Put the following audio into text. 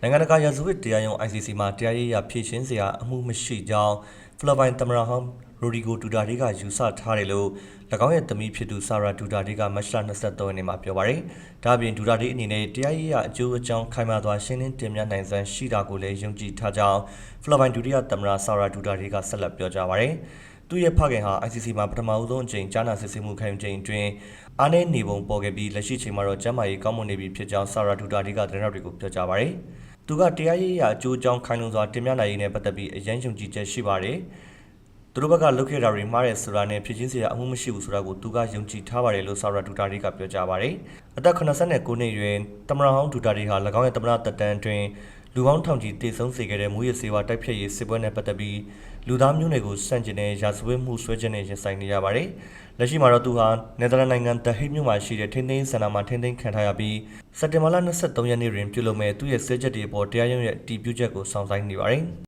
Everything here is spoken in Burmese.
နိုင်ငံတကာရာဇဝတ်တရားရုံး ICC မှာတရားရေးအရဖြည့်ရှင်းစရာအမှုမရှိကြောင်းဖိလစ်ပိုင်သမ္မတဟောင်းရိုဒီဂိုဒူတာတေကယူဆထားတယ်လို့၎င်းရဲ့သမီးဖြစ်သူဆာရာဒူတာတေကမတ်လ23ရက်နေ့မှာပြောပါတယ်။ဒါ့အပြင်ဒူတာတေအနေနဲ့တရားရေးအရအကျိုးအကြောင်းခိုင်မာစွာရှင်းလင်းတင်ပြနိုင်စွမ်းရှိတာကိုလည်းယုံကြည်ထားကြောင်းဖိလစ်ပိုင်ဒုတိယသမ္မတဆာရာဒူတာတေကဆက်လက်ပြောကြားပါတယ်။ သူ့ရဲ့ဖခင်ဟာ ICC မှာပထမဦးဆုံးအကြိမ်ကြားနာစစ်ဆေးမှုခံယူချိန်အတွင်းအားနည်းနေပုံပေါ်ခဲ့ပြီးလက်ရှိချိန်မှာတော့ကျန်းမာရေးကောင်းမွန်နေပြီဖြစ်ကြောင်းဆာရာဒူတာတေကသတင်းတော်တွေကိုပြောကြားပါတယ်။သူကတရားရေးအရအကျိုးအကြောင်းခိုင်လုံစွာတင်ပြနိုင်ရေးနဲ့ပတ်သက်ပြီးအရင်ယုံကြည်ချက်ရှိပါတယ်။သူတို့ဘက်ကလုတ်ခဲ့တာတွေမှားတယ်ဆိုတာနဲ့ဖြစ်ချင်းစရာအမှုမရှိဘူးဆိုတာကိုသူကယုံကြည်ထားပါတယ်လို့ဆာရာဒူတာတေကပြောကြားပါတယ်။အသက်89နှစ်အရွယ်တမရဟောင်းဒူတာတေဟာ၎င်းရဲ့တမရတက်တန်းအတွင်း လူပေါင်းထောင်ချီတေဆုံးစေခဲ့တဲ့မူရစ်စေဝါတိုက်ဖြတ်ရေးစစ်ပွဲနဲ့ပတ်သက်ပြီးလူသားမျိုးနွယ်ကိုစန့်ကျင်တဲ့ရာဇဝတ်မှုဆွဲခြင်းနဲ့ရင်ဆိုင်နေရပါတယ်။လက်ရှိမှာတော့သူဟာနယ်သာလန်နိုင်ငံဒဟိတ်မြို့မှာရှိတဲ့ထိန်းသိမ်းစင်တာမှာထိန်းသိမ်းခံထားရပြီးစက်တင်ဘာလ23ရက်နေ့တွင်ပြုလုပ်မဲ့သူ့ရဲ့ဆွဲချက်တွေအပေါ်တရားရုံးရဲ့အတည်ပြုချက်ကိုစောင့်ဆိုင်းနေပါတယ်။